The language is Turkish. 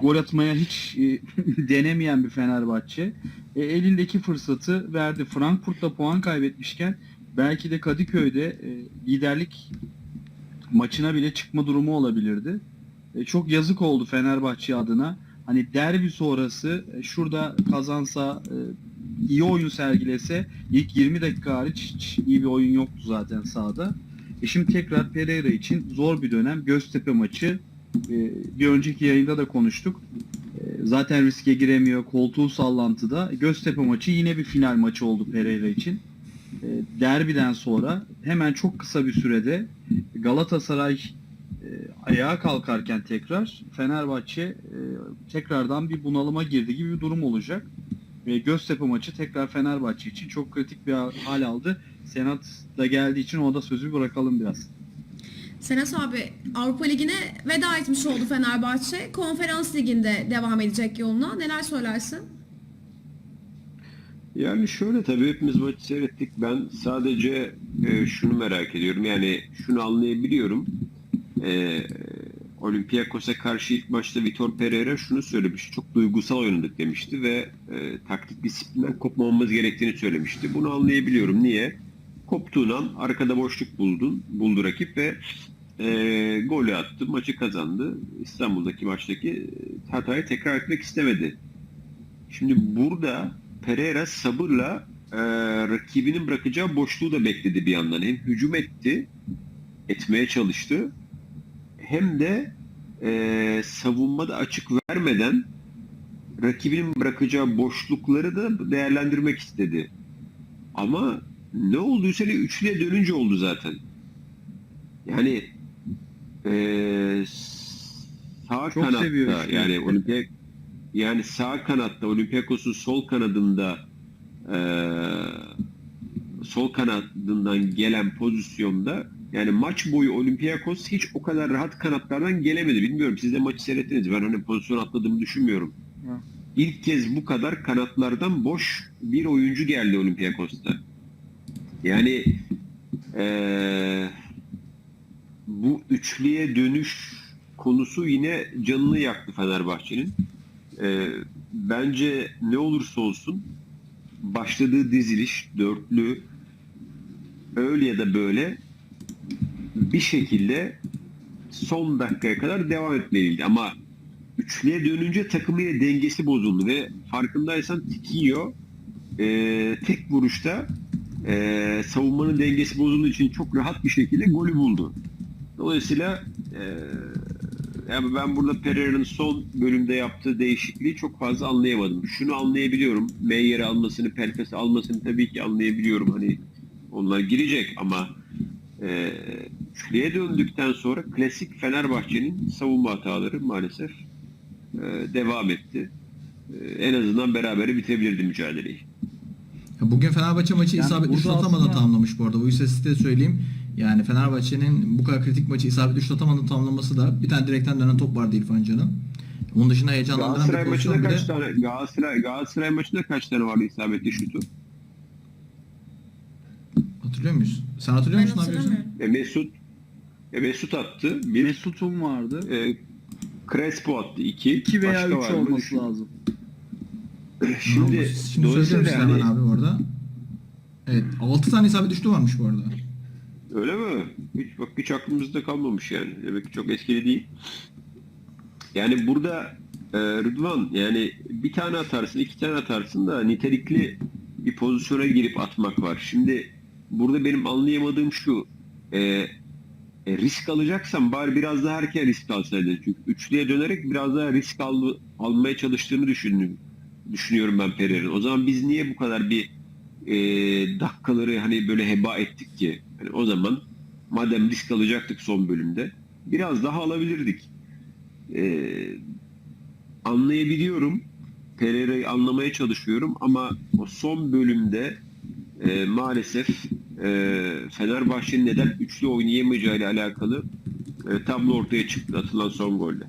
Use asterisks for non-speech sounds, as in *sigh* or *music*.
gol atmaya hiç e, *laughs* denemeyen bir Fenerbahçe. E, elindeki fırsatı verdi. Frankfurt'ta puan kaybetmişken belki de Kadıköy'de e, liderlik maçına bile çıkma durumu olabilirdi. E, çok yazık oldu Fenerbahçe adına. Hani derbi sonrası e, şurada kazansa e, iyi oyun sergilese ilk 20 dakika hariç hiç iyi bir oyun yoktu zaten sahada. E şimdi tekrar Pereira için zor bir dönem. Göztepe maçı bir önceki yayında da konuştuk. E, zaten riske giremiyor. Koltuğu sallantıda. Göztepe maçı yine bir final maçı oldu Pereira için. E, derbiden sonra hemen çok kısa bir sürede Galatasaray e, ayağa kalkarken tekrar Fenerbahçe e, tekrardan bir bunalıma girdi gibi bir durum olacak. Ve Göztepe maçı tekrar Fenerbahçe için çok kritik bir hal aldı. Senat da geldiği için ona da sözü bırakalım biraz. Senes abi Avrupa Ligi'ne veda etmiş oldu Fenerbahçe. Konferans Ligi'nde devam edecek yoluna. Neler söylersin? Yani şöyle tabii hepimiz maçı seyrettik. Ben sadece e, şunu merak ediyorum. Yani şunu anlayabiliyorum. E, Olympiakos'a karşı ilk maçta Vitor Pereira şunu söylemiş. Çok duygusal oynadık demişti ve e, taktik disiplinden kopmamamız gerektiğini söylemişti. Bunu anlayabiliyorum. Niye? Koptuğun an arkada boşluk buldun, buldu rakip ve e, golü attı, maçı kazandı. İstanbul'daki maçtaki e, hatayı tekrar etmek istemedi. Şimdi burada Pereira sabırla e, rakibinin bırakacağı boşluğu da bekledi bir yandan. Hem hücum etti, etmeye çalıştı. Hem de e, savunmada açık vermeden rakibinin bırakacağı boşlukları da değerlendirmek istedi. Ama ne olduysa ne üçlüye dönünce oldu zaten. Yani e, sağ Çok kanatta yani Olimpiyak yani sağ kanatta Olympiakos'un sol kanadında e, sol kanadından gelen pozisyonda yani maç boyu Olympiakos hiç o kadar rahat kanatlardan gelemedi. Bilmiyorum siz de maçı seyrettiniz. Ben hani pozisyon atladığımı düşünmüyorum. Hı. İlk kez bu kadar kanatlardan boş bir oyuncu geldi Olympiakos'ta. Yani eee, bu üçlüye dönüş konusu yine canını yaktı Fenerbahçe'nin. Eee, bence ne olursa olsun başladığı diziliş dörtlü öyle ya da böyle bir şekilde son dakikaya kadar devam etmeliydi ama üçlüye dönünce takımın yine dengesi bozuldu ve farkındaysan Tikinho e, tek vuruşta e, savunmanın dengesi bozulduğu için çok rahat bir şekilde golü buldu. Dolayısıyla e, yani ben burada Pereira'nın son bölümde yaptığı değişikliği çok fazla anlayamadım. Şunu anlayabiliyorum. Meyer'i almasını, Pelkas'ı almasını tabii ki anlayabiliyorum. Hani onlar girecek ama e, üçlüye döndükten sonra klasik Fenerbahçe'nin savunma hataları maalesef e, devam etti. E, en azından berabere bitebilirdi mücadeleyi. Bugün Fenerbahçe maçı Yani isabetli şut atamadan tamamlamış bu arada. Bu istatistiği de söyleyeyim. Yani Fenerbahçe'nin bu kadar kritik maçı isabetli şut atamadan tamamlaması da bir tane direkten dönen top vardı İrfan Can'ın. Onun dışında heyecanlandıran Galatasaray bir maçında pozisyon kaç bile tane Galatasaray Galatasaray maçında kaç tane vardı isabetli şutu? hatırlıyor muyuz? Sen hatırlıyor musun abi? E, Mesut e, Mesut attı. Bir Mesut'un vardı. e, Crespo attı. iki. 2 veya Başka 3 var mı? olması Düşün. lazım. *clears throat* Şimdi, Şimdi size hemen yani- abi orada. Evet 6 tane isabetli şutu varmış bu arada. Hiç bak hiç aklımızda kalmamış yani. Demek ki çok eskili değil. Yani burada e, Rıdvan yani bir tane atarsın, iki tane atarsın da nitelikli bir pozisyona girip atmak var. Şimdi burada benim anlayamadığım şu e, e, risk alacaksan bari biraz daha erken risk alsaydın. Çünkü üçlüye dönerek biraz daha risk al, almaya çalıştığını düşündüm, düşünüyorum ben Pereira'nın. O zaman biz niye bu kadar bir e, dakikaları hani böyle heba ettik ki? Yani o zaman madem risk alacaktık son bölümde biraz daha alabilirdik. E, anlayabiliyorum. Pereira'yı anlamaya çalışıyorum ama o son bölümde e, maalesef e, Fenerbahçe'nin neden üçlü oynayamayacağı ile alakalı e, tablo ortaya çıktı atılan son golle.